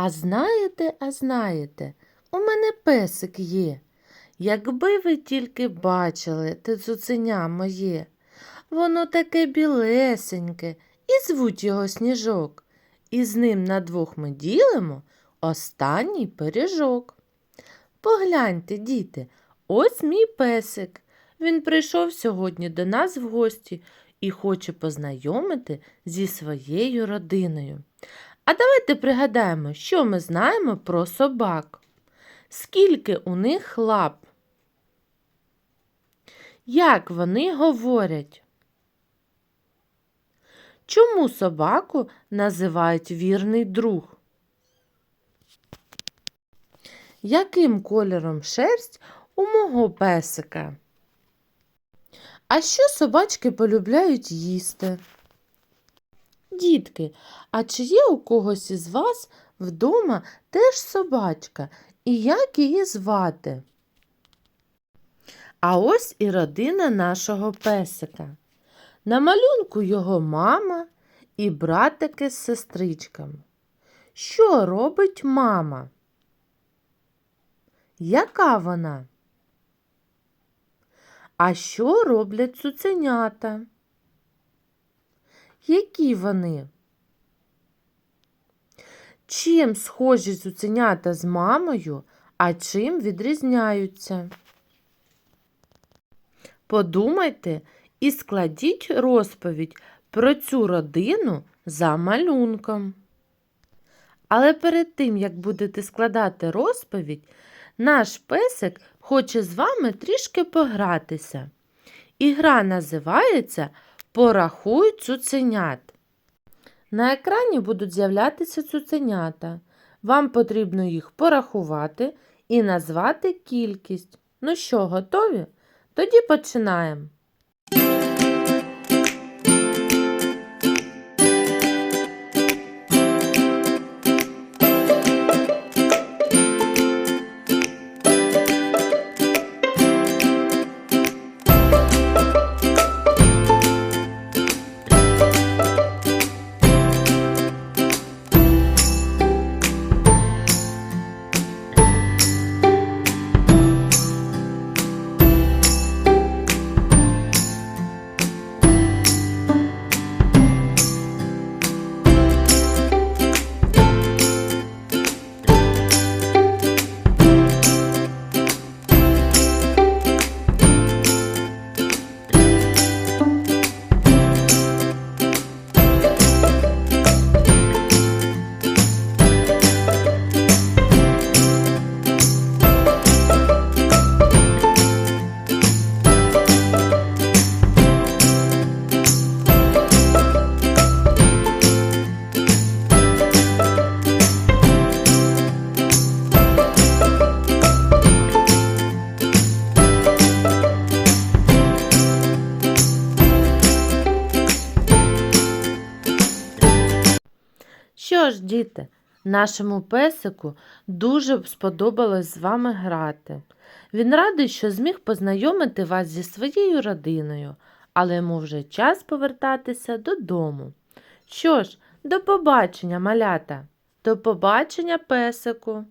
А знаєте, а знаєте, у мене песик є. Якби ви тільки бачили те цуценя моє, воно таке білесеньке, і звуть його сніжок. І з ним на двох ми ділимо останній пиріжок. Погляньте, діти, ось мій песик. Він прийшов сьогодні до нас в гості і хоче познайомити зі своєю родиною. А давайте пригадаємо, що ми знаємо про собак. Скільки у них лап? Як вони говорять? Чому собаку називають вірний друг? Яким кольором шерсть у мого песика? А що собачки полюбляють їсти? Дітки, а чи є у когось із вас вдома теж собачка? І як її звати? А ось і родина нашого песика. На малюнку його мама і братики з сестричками. Що робить мама? Яка вона? А що роблять цуценята? Які вони? Чим схожі цуценята з мамою, а чим відрізняються? Подумайте і складіть розповідь про цю родину за малюнком. Але перед тим, як будете складати розповідь, наш песик хоче з вами трішки погратися. І гра називається Порахуй цуценят. На екрані будуть з'являтися цуценята. Вам потрібно їх порахувати і назвати кількість. Ну що, готові? Тоді починаємо. Що ж, діти, нашому песику дуже сподобалось з вами грати. Він радий, що зміг познайомити вас зі своєю родиною, але йому вже час повертатися додому. Що ж, до побачення, малята, до побачення, песику.